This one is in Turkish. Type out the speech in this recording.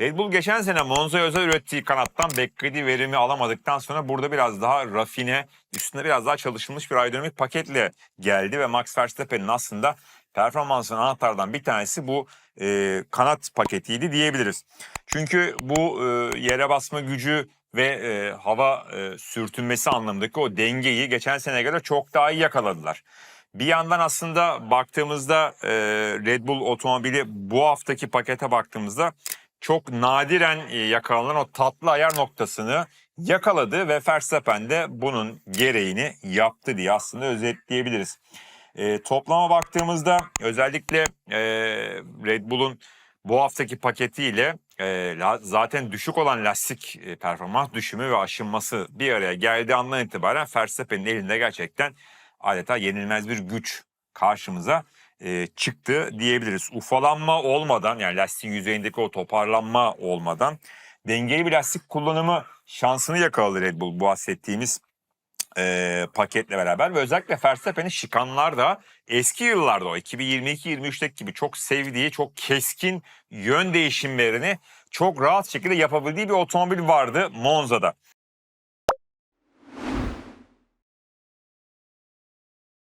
Red Bull geçen sene Monza'ya özel ürettiği kanattan beklediği verimi alamadıktan sonra burada biraz daha rafine, üstünde biraz daha çalışılmış bir aerodinamik paketle geldi ve Max Verstappen'in aslında performansının anahtardan bir tanesi bu e, kanat paketiydi diyebiliriz. Çünkü bu e, yere basma gücü ve e, hava e, sürtünmesi anlamındaki o dengeyi geçen sene göre çok daha iyi yakaladılar. Bir yandan aslında baktığımızda e, Red Bull otomobili bu haftaki pakete baktığımızda çok nadiren e, yakalanan o tatlı ayar noktasını yakaladı ve Verstappen de bunun gereğini yaptı diye aslında özetleyebiliriz. E, toplama baktığımızda özellikle e, Red Bull'un bu haftaki paketiyle e, la- zaten düşük olan lastik e, performans düşümü ve aşınması bir araya geldiği andan itibaren Verstappen'in elinde gerçekten adeta yenilmez bir güç karşımıza e, çıktı diyebiliriz. Ufalanma olmadan yani lastiğin yüzeyindeki o toparlanma olmadan dengeli bir lastik kullanımı şansını yakaladı Red Bull bu bahsettiğimiz e, paketle beraber ve özellikle Verstappen'in şikanlar da eski yıllarda o 2022-23'teki gibi çok sevdiği, çok keskin yön değişimlerini çok rahat şekilde yapabildiği bir otomobil vardı Monza'da.